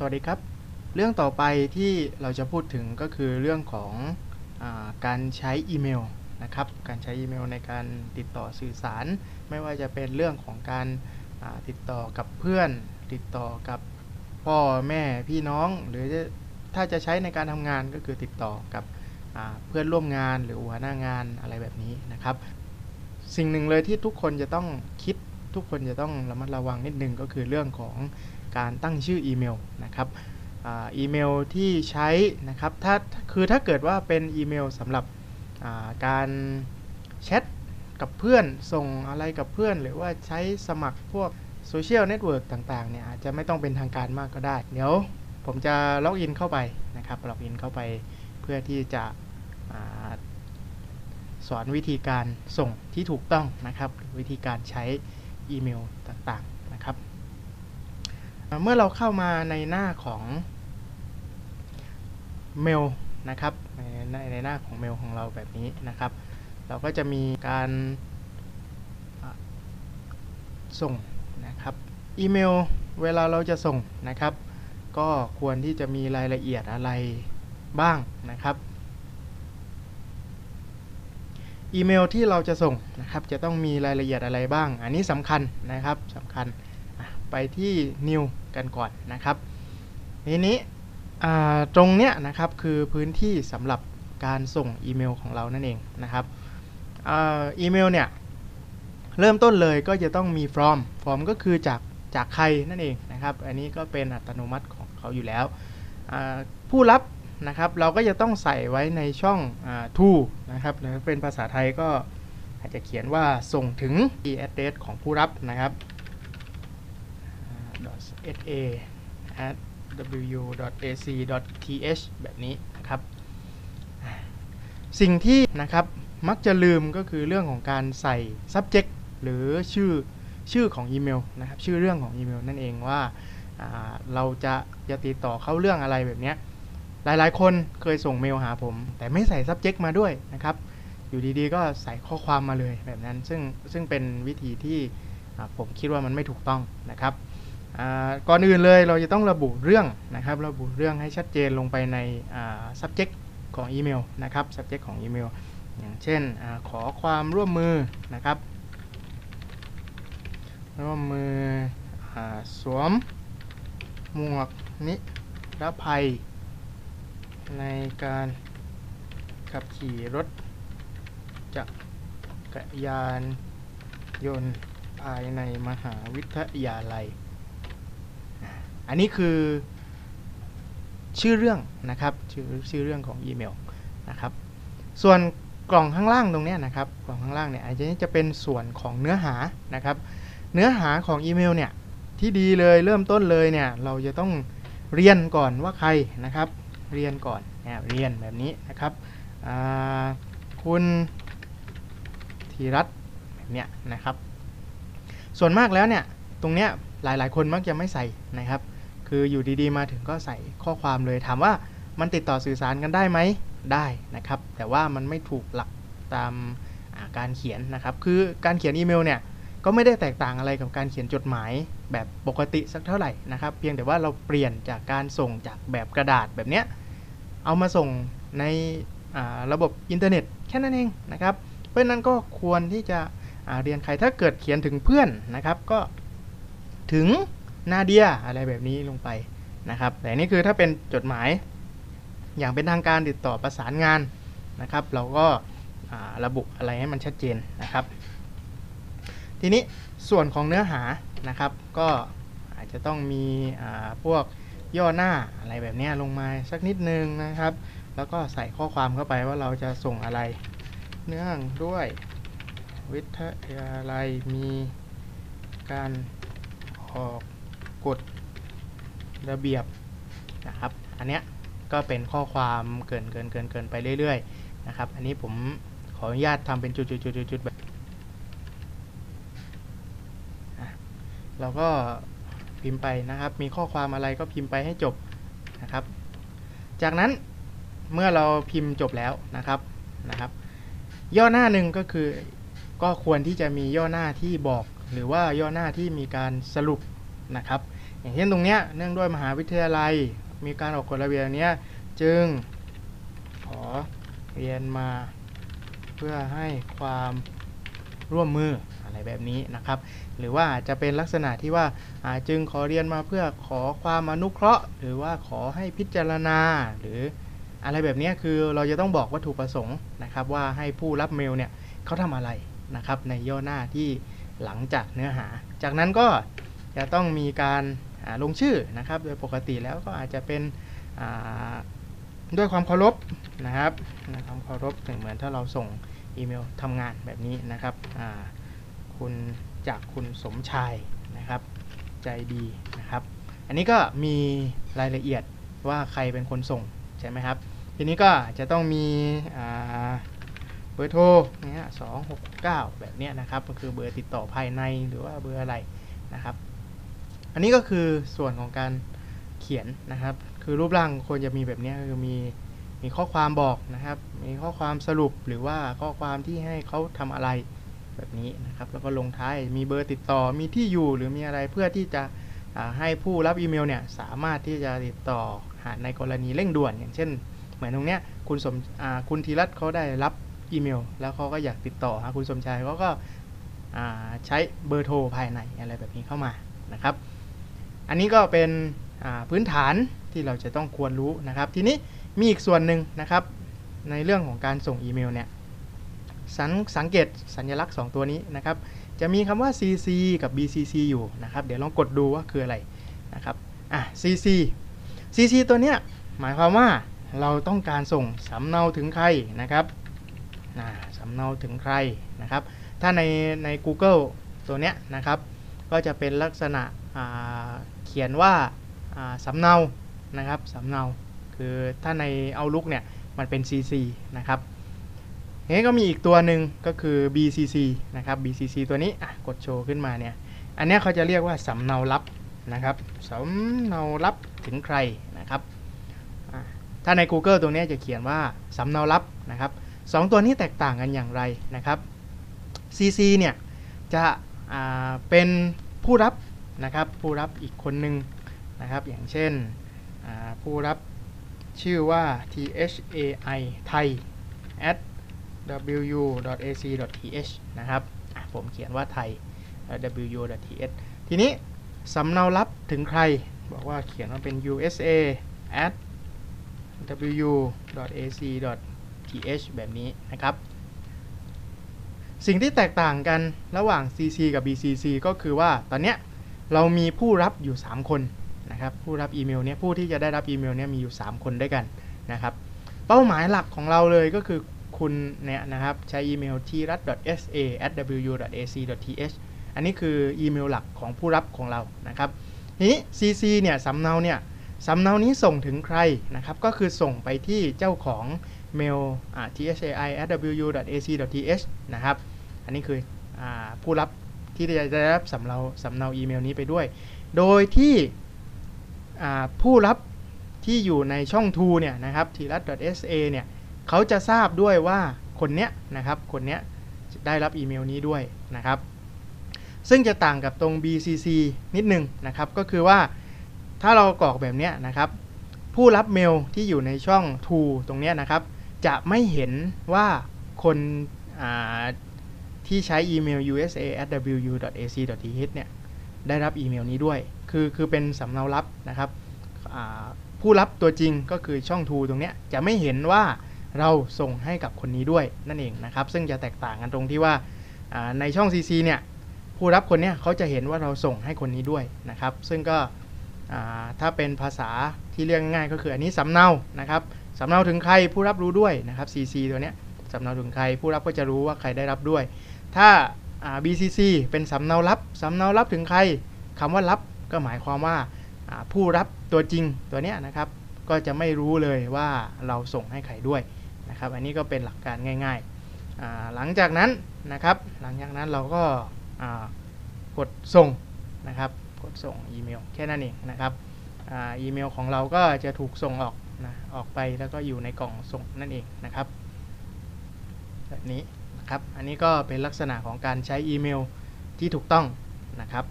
สวัสดีครับ เรื่องต่อไปที่เราจะพูดถึงก็คือเรื่องของอาการใช้อีเมลนะครับ การใช้อีเมลในการติดต่อสื่อสาร ไม่ว่าจะเป็นเรื่องของการาติดต่อกับเพื่อน ติดต่อกับพ่อแม่พี่น้อง หรือจะถ้าจะใช้ในการทำงานก็คือติดต่อกับเพื่อนร่วมงานหรือหัวหน้างานอะไรแบบนี้นะครับ สิ่งหนึ่งเลยที่ทุกคนจะต้องคิดทุกคนจะต้องระมัดระวังนิดนึงก็คือเรื่องของ การตั้งชื่ออีเมลนะครับอ,อีเมลที่ใช้นะครับถ้าคือถ้าเกิดว่าเป็นอีเมลสำหรับาการแชทกับเพื่อนส่งอะไรกับเพื่อน หรือว่าใช้สมัครพวกโซเชียลเน็ตเวิร์กต่างๆเนี่ยอาจจะไม่ต้องเป็นทางการมากก็ได้ เดี๋ยวผมจะล็อกอินเข้าไปนะครับล็อกอินเข้าไปเพื่อที่จะอสอนวิธีการส่งที่ถูกต้องนะครับ วิธีการใช้อีเมลต่างๆนะครับ เมื่อเราเข้ามาในหน้าของเมลนะครับในในหน้าของเมลของเราแบบนี้นะครับ เราก็จะมีการส่งนะครับอีเมลเวลาเราจะส่งนะครับ ก็ควรที่จะมีรายละเอียดอะไรบ้างนะครับอีเมลที่เราจะส่งนะครับ จะต้องมีรายละเอียดอะไรบ้าง อันนี้สำคัญนะครับสำคัญไปที่ new กันก่อนนะครับทีนี้ตรงเนี้ยนะครับคือพื้นที่สำหรับการส่งอีเมลของเรานั่นเองนะครับอ,อีเมลเนี่ยเริ่มต้นเลยก็จะต้องมี from from ก็คือจากจากใครนั่นเองนะครับ อันนี้ก็เป็นอัตโนมัติของเขาอยู่แล้ว ผู้รับนะครับเราก็จะต้องใส่ไว้ในช่อง to นะครับเป็นภาษาไทยก็อาจจะเขียนว่าส่งถึง e address ของผู้รับนะครับ .sa at w.ac.th แบบนี้นะครับสิ่งที่นะครับมักจะลืมก็คือเรื่องของการใส่ subject หรือชื่อชื่อของอีเมลนะครับชื่อเรื่องของอีเมลนั่นเองว่าาเราจะจะติดต่อเข้าเรื่องอะไรแบบนี้ยหลายๆ คนเคยส่งเมลหาผม แต่ไม่ใส่ subject มาด้วยนะครับ อยู่ดีๆ ก็ใส่ข้อความมาเลยแบบนั้น ซึ่งซึ่งเป็นวิธีที่ผมคิดว่ามันไม่ถูกต้องนะครับ ก่อนอื่นเลยเราจะต้องระบุเรื่องนะครับ ระบุเรื่องให้ชัดเจนลงไปใน subject ของอีเมลนะครับ subject ของอีเมล อย่างเช่นอขอความร่วมมือนะครับ ร่วมมืออสวมหมวกนิรภัย ในการขับขี่รถจักรยานยนต์ภายในมหาวิทยาลัย อันนี้คือชื่อเรื่องนะครับชื่อชื่อเรื่องของอีเมลนะครับ ส่วนกล่องข้างล่างตรงนี้นะครับ กล่องข้างล่างเนี่ยอาจจะจะเป็นส่วนของเนื้อหานะครับ เนื้อหาของอีเมลเนี่ยที่ดีเลยเริ่มต้นเลยเนี่ยเราจะต้องเรียนก่อนว่าใครนะครับ เรียนก่อนเนะเรียนแบบนี้นะครับคุณธีรัตแบบเนี้ยนะครับ ส่วนมากแล้วเนี่ยตรงเนี้ยหลายๆ คนมักจะไม่ใส่นะครับ คืออยู่ดีๆมาถึงก็ใส่ข้อความเลยถามว่ามันติดต่อสื่อสารกันได้ไหมได้นะครับ แต่ว่ามันไม่ถูกหลักตามาการเขียนนะครับ คือการเขียนอีเมลเนี่ยก็ไม่ได้แตกต่างอะไรกับการเขียนจดหมายแบบปกติสักเท่าไหร่นะครับ เพียงแต่ว่าเราเปลี่ยนจากการส่งจากแบบกระดาษแบบเนี้ยเอามาส่งในระบบอินเทอร์เน็ตแค่นั้นเองนะครับ เพราะนั้นก็ควรที่จะเรียนใครถ้าเกิดเขียนถึงเพื่อนนะครับก็ถึง นาเดียอะไรแบบนี้ลงไปนะครับ แต่นี่คือถ้าเป็นจดหมายอย่างเป็นทางการติดต่อประสานงานนะครับ เราก็าระบุอะไรให้มันชัดเจนนะครับ ทีนี้ส่วนของเนื้อหานะครับ ก็อาจจะต้องมีพวกย่อหน้าอะไรแบบนี้ลงมาสักนิดนึงนะครับ แล้วก็ใส่ข้อความเข้าไปว่าเราจะส่งอะไร เนื่องด้วยวิทยาลัยมีการออก กฎระเบียบนะครับ อันเนี้ยก็เป็นข้อความเกินเกินเกินเกินไปเรื่อยๆนะครับ อันนี้ผมขออนุญาตทำเป็นจุดๆๆๆแบบเราก็พิมพ์ไปนะครับ มีข้อความอะไรก็พิมพ์ไปให้จบนะครับ จากนั้นเมื่อเราพิมพ์จบแล้วนะครับนะครับ ย่อหน้าหนึ่งก็คือ ก็ควรที่จะมีย่อหน้าที่บอก หรือว่าย่อหน้าที่มีการสรุป นะครับอย่างเช่นตรงเนี้ยเนื่องด้วยมหาวิทยาลัย มีการออกกฎระเบียบเนี้ยจึงขอเรียนมาเพื่อให้ความร่วมมืออะไรแบบนี้นะครับ หรือว่าอาจจะเป็นลักษณะที่ว่าอ่าจึงขอเรียนมาเพื่อขอความอนุเคราะห์ หรือว่าขอให้พิจารณาหรืออะไรแบบนี้คือเราจะต้องบอกวัตถุประสงค์นะครับ ว่าให้ผู้รับเมลเนี่ยเขาทำอะไรนะครับในย่อหน้าที่หลังจากเนื้อหา จากนั้นก็ จะต้องมีการาลงชื่อนะครับ โดยปกติแล้วก็อาจจะเป็นด้วยความเคารพนะครับความเคารพถึงเหมือนถ้าเราส่งอีเมลทำงานแบบนี้นะครับคุณจากคุณสมชายนะครับ ใจดีนะครับ อันนี้ก็มีรายละเอียดว่าใครเป็นคนส่งใช่ไหมครับ ทีนี้ก็จะต้องมีเบอร์โทรเนี่ยสองหกเก้าแบบเนี้ยนะครับ ก็คือเบอร์ติดต่อภายในหรือว่าเบอร์อะไรนะครับ อันนี้ก็คือส่วนของการเขียนนะครับ คือรูปร่างควรจะมีแบบนี้คือมีมีข้อความบอกนะครับ มีข้อความสรุปหรือว่าข้อความที่ให้เขาทำอะไรแบบนี้นะครับ แล้วก็ลงท้ายมีเบอร์ติดต่อมีที่อยู่หรือมีอะไรเพื่อที่จะให้ผู้รับอีเมลเนี่ยสามารถที่จะติดต่อหาในกรณีเร่งด่วน อย่างเช่น เหมือนตรงเนี้ยคุณสมคุณธีรัตน์เขาได้รับอีเมล แล้วเขาก็อยากติดต่อหาคุณสมชายเขาก็ใช้เบอร์โทรภายในอะไรแบบนี้เข้ามานะครับ อันนี้ก็เป็นพื้นฐานที่เราจะต้องควรรู้นะครับ ทีนี้มีอีกส่วนหนึ่งนะครับ ในเรื่องของการส่งอีเมลเนี่ยสังสังเกตสัญลักษณ์ 2 ตัวนี้นะครับ จะมีคำว่า CC กับ BCC อยู่นะครับ เดี๋ยวลองกดดูว่าคืออะไรนะครับอะ CC CC ตัวเนี้ยหมายความว่าเราต้องการส่งสำเนาถึงใครนะครับสำเนาถึงใครนะครับ ถ้าในใน Google ตัวเนี้ยนะครับ ก็จะเป็นลักษณะ เขียนว่าาสำเนานะครับสำเนาคือถ้าใน Outlook เนี่ยมันเป็น CC นะครับทีนี้ก็มีอีกตัวหนึ่งก็คือ BCC นะครับ BCC ตัวนี้กดโชว์ขึ้นมาเนี่ยอันนี้เขาจะเรียกว่าสำเนาลับนะครับสำเนาลับถึงใครนะครับถ้าใน Google ตรงนี้จะเขียนว่าสำเนาลับนะครับสองตัวนี้แตกต่างกันอย่างไรนะครับ CC เนี่ยจะเป็นผู้รับ นะครับ ผู้รับอีกคนหนึ่งนะครับ อย่างเช่นผู้รับชื่อว่า thai ไทย at wu.ac.th นะครับผมเขียนว่าไทย wu.th ทีนี้สำเนารับถึงใคร บอกว่าเขียนว่าเป็น usa at wu.ac.th แบบนี้นะครับ สิ่งที่แตกต่างกันระหว่าง CC กับ BCC ก็คือว่าตอนเนี้ย เรามีผู้รับอยู่ 3 คนนะครับผู้รับอีเมลเนี้ยผู้ที่จะได้รับอีเมลเนี้ยมีอยู่ 3 คนด้วยกันนะครับเป้าหมายหลักของเราเลยก็คือคุณเนี่ยนะครับใช้อีเมล t r a t .sa@wu.ac.th อันนี้คืออีเมลหลักของผู้รับของเรานะครับนี้ cc เนี่ยสำเนาเนี่ยสำเนานี้ส่งถึงใครนะครับก็คือส่งไปที่เจ้าของเมล thai@wu.ac.th นะครับอันนี้คืออผู้รับ ที่จะได้รับสำเนาสำเนาอีเมลนี้ไปด้วย โดยที่ผู้รับที่อยู่ในช่อง to เนี่ยนะครับ t r a t sa เนี่ยเขาจะทราบด้วยว่าคนเนี้ยนะครับคนเนี้ยได้รับอีเมลนี้ด้วยนะครับซึ่งจะต่างกับตรง BCC นิดนึงนะครับก็คือว่าถ้าเรากรอกแบบเนี้ยนะครับผู้รับเมลที่อยู่ในช่อง to ตรงเนี้ยนะครับจะไม่เห็นว่าคน ที่ใช้อีเมล usa@wu.ac.th เนี่ยได้รับอีเมลนี้ด้วย คือคือเป็นสำเนาลับนะครับผู้รับตัวจริงก็คือช่อง to ตรงเนี้ยจะไม่เห็นว่าเราส่งให้กับคนนี้ด้วยนั่นเองนะครับ ซึ่งจะแตกต่างกันตรงที่ว่าในช่อง CC เนี่ยผู้รับคนนี้เขาจะเห็นว่าเราส่งให้คนนี้ด้วยนะครับ ซึ่งก็ถ้าเป็นภาษาที่เรียกง่ายก็คืออันนี้สำเนานะครับสำเนาถึงใครผู้รับรู้ด้วยนะครับ CC ตัวเนี้ย สำเนาถึงใคร ผู้รับก็จะรู้ว่าใครได้รับด้วย ถ้า BCC เป็นสำเนารับสำเนารับถึงใครคำว่ารับก็หมายความว่าผู้รับตัวจริงตัวเนี้ยนะครับก็จะไม่รู้เลยว่าเราส่งให้ใครด้วยนะครับอันนี้ก็เป็นหลักการง่ายๆ หลังจากนั้นนะครับหลังจากนั้นเราก็กดส่งนะครับกดส่งอีเมลแค่นั้นเองนะครับอีเมลของเราก็จะถูกส่งออกนะออกไปแล้วก็อยู่ในกล่องส่งนั่นเองนะครับ แบบนี้นะครับ อันนี้ก็เป็นลักษณะของการใช้อีเมลที่ถูกต้องนะครับ